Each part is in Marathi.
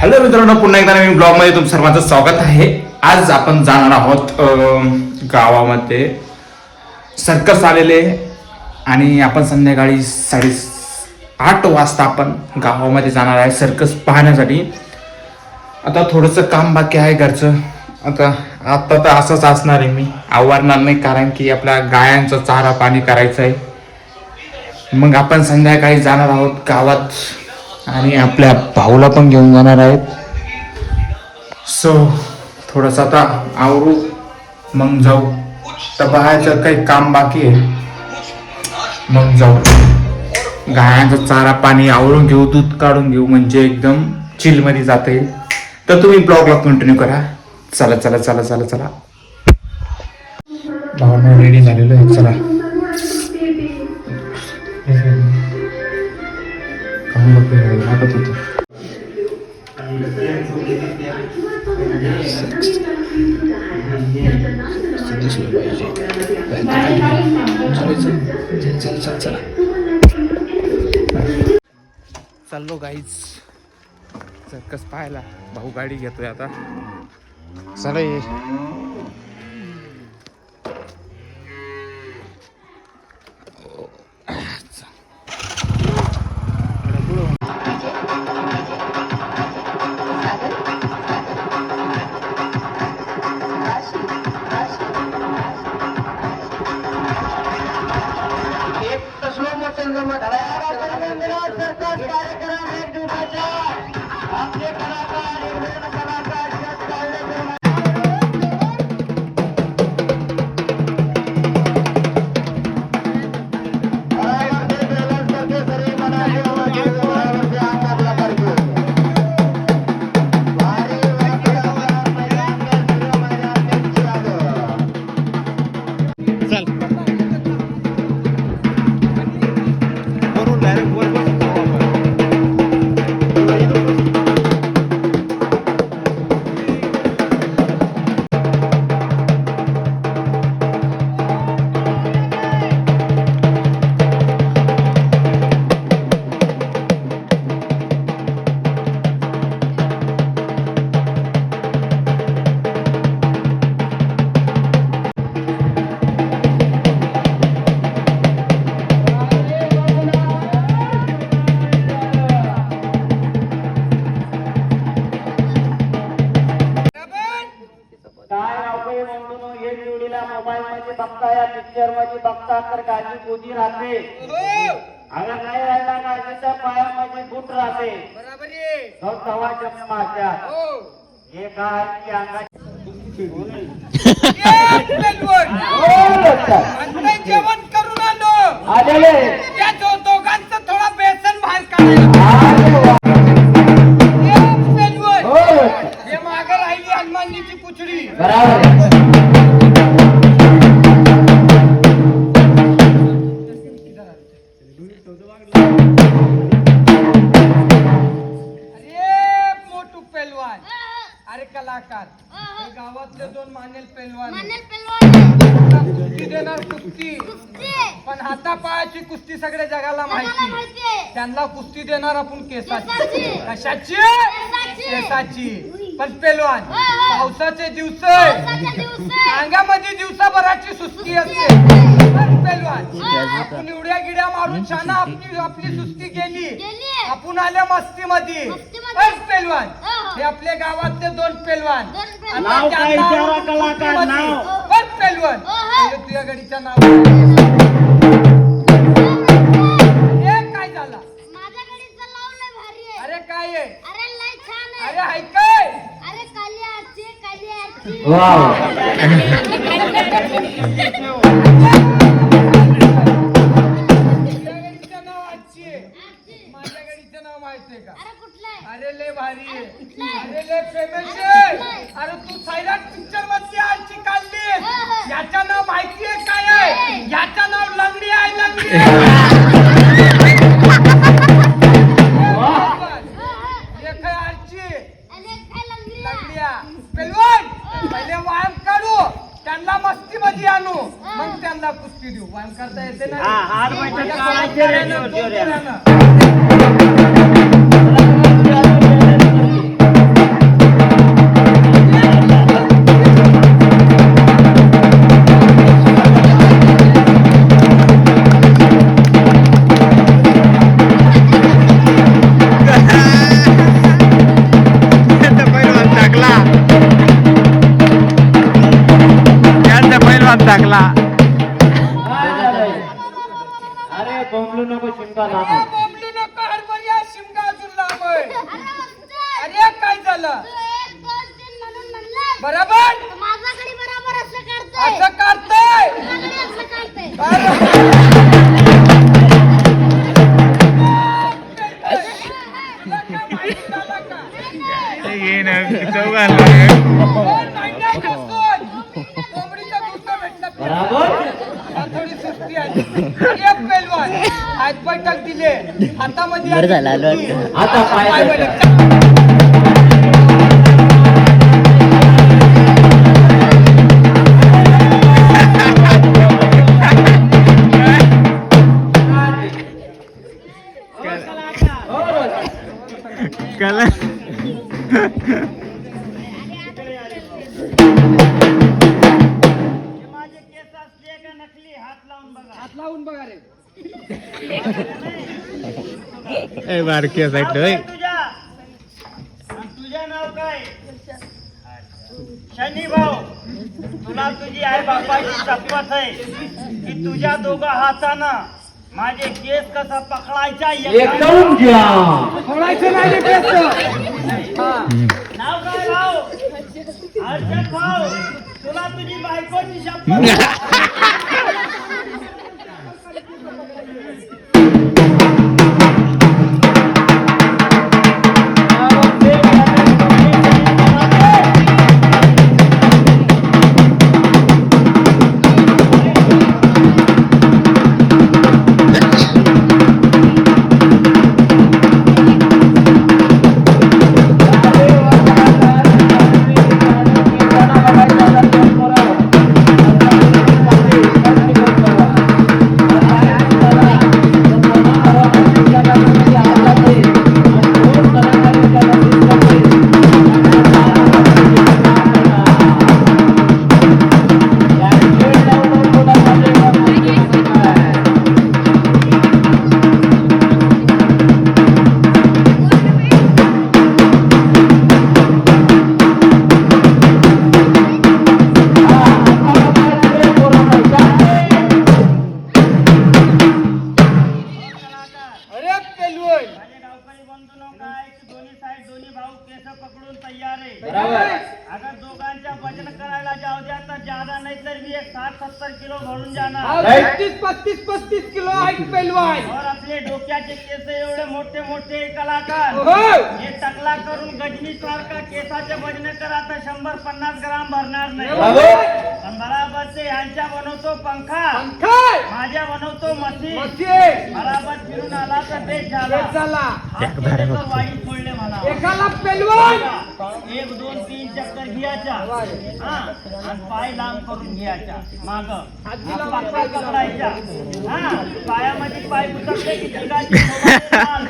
हॅलो मित्रांनो पुन्हा एकदा नवीन ब्लॉगमध्ये तुमचं सर्वांचं स्वागत आहे. आज आपण जाणार आहोत गावामध्ये. सर्कस आलेले आणि आपण संध्याकाळी साडे आठ वाजता आपण गावामध्ये जाणार आहे सर्कस पाहण्यासाठी. आता थोडंसं काम बाकी आहे घरचं. आता आता तर असंच असणार आहे मी. आवडणार नाही कारण की आपल्या गायांचं चारा पाणी करायचं आहे. मग आपण संध्याकाळी जाणार आहोत गावात. आणि आपल्या भाऊला पण घेऊन जाणार आहेत. सो थोडंसं आता आवरू मग जाऊ. तर बाहेरचं काही काम बाकी आहे. मग जाऊ. गायांचा चारा पाणी आवरून घेऊ दूध काढून घेऊ म्हणजे एकदम चिलमध्ये जाता. येईल तर तुम्ही ब्लॉगला कंटिन्यू करा. चला चला चला चला चला. भावना रेडी झालेलो आहे. चला. मग वाटत होतं चाललो गाईच सर्कस पाहायला. भाऊ गाडी घेतोय आता. चला ये काय बघता तर गाजी गोदी राहते अगं नाही राहिला गाजीच्या पायामध्ये बूट राहते. तो तवा जन्माच्या हे. काय की अंगाची जेवण करून आलो. आलेले त्या दोघांचं थोडा बेसन बाहेर काढायला. हे. हो हे मागं राहिली हनुमानजीची पुचडी बराबर हातापायाची कुस्ती सगळ्या जगाला माहिती. त्यांना कुस्ती देणार आपण केसाची. केसाची. कशाची? केसाची. केसाची. पण पेलवान. पावसाचे दिवस अंगामध्ये दिवसाभराची सुस्ती असते. पण पेलवान आपण एवढ्या गिड्या मारून छान आपली आपली सुस्ती गेली. आपण आल्या मस्तीमध्ये. मस्तीमध्ये. पण पेलवान. हो, हो. हे आपले गावातले दोन पेलवान. दोन पेलवान. आणि नाव काय? त्यांना विचारा अरे लय भारी आहे. अरे लय फेमस आहे. अरे तू सायराट पिक्चरमध्ये आजची काढली याचं नाव माहिती आहे काय आहे? याचं नाव लंगडी आहे लंगडी मध्ये आणू. मग त्यांना कुस्ती देऊ. व्यायाम करता येते ना. हा, हात बैठक करायचे रे, जोर- जोर- बरोबर माझ्याकडे बरोबर असं करतोय. असं करतोय. माझ्याकडे असं ना तर भेटलं नाही. बराबर. हात लावून बघा रे. बारकी साईड होय? तुझ्या? आणि तुझं नाव काय? शनी भाऊ तुला तुझी आई बापाची शपथ आहे की तुझ्या दोघा हातानं माझे केस कसा पकडायचा एकदम खोळायचं नाही रे केस. नाव काय भाऊ? हर्षद भाऊ. तुला तुझी बायकोची शपथ कलाकार हो. हे टकला करून गजनी सारखा केसाचे भजन करा तर शंभर पन्नास ग्राम भरणार नाही. पण बराबर ते यांच्या बनवतो पंखा. माझ्या बनवतो मस्ये बराबर फिरून आला तर बेस झाला. वाईट मला एकाला पेलवान. एक दोन तीन चक्कर घ्यायच्या. हा आणि पाय लांब करून घ्यायच्या. माग. पाय पकडायच्या. हा पायामध्ये पाय उतरले की तिघाची सोबत लाल.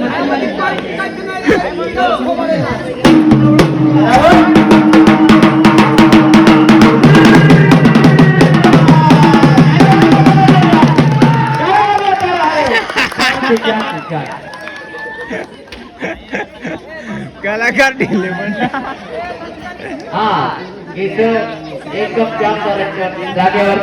पायामध्ये पाय टिकायचे नाही कलाकार ढिले पण. हा इथं एकदम जास्त जागेवर.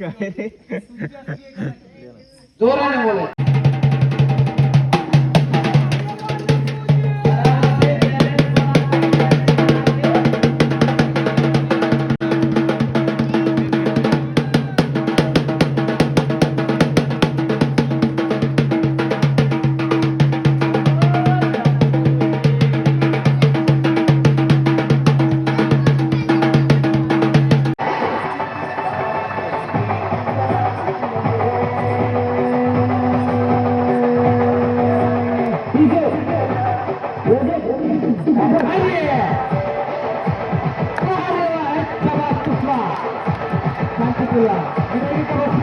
काय रे तुमची जोराने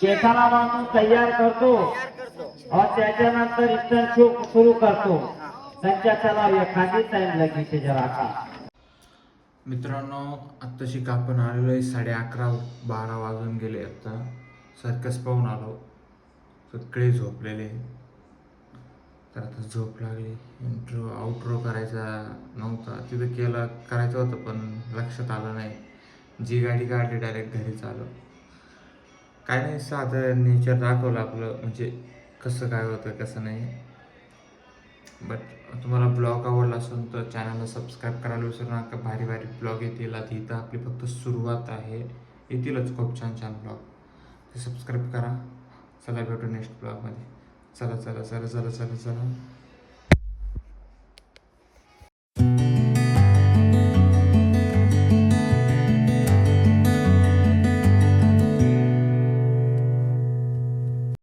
केसाला बांधून तयार करतो. और त्याच्यानंतर इथं शो- सुरू करतो. त्यांच्या चला एखादी टाइम लगीचे जरा का मित्रांनो आत्ताशी आपण आलेलो आहे साडे अकरा बारा वाजून गेले आता. सर्कस पाहून आलो. सगळे झोपलेले. तर आता झोप लागली. इंट्रो आउट्रो करायचा नव्हता. तिथं केला करायचं होतं पण लक्षात आलं नाही. जी गाडी काढली डायरेक्ट घरीच आलो. काय नाही साधं नेचर दाखवलं आपलं. म्हणजे कसं काय होतं कसं नाही. बट तुम्हाला ब्लॉग आवडला असेल तर चॅनलला सबस्क्राईब करायला विसरू नका. भारी भारी ब्लॉग येतील. आधी इथं आपली फक्त सुरुवात आहे. येतीलच खूप छान छान ब्लॉग ते सबस्क्राईब करा. चला भेटू नेक्स्ट ब्लॉगमध्ये चला चला चला चला चला चला.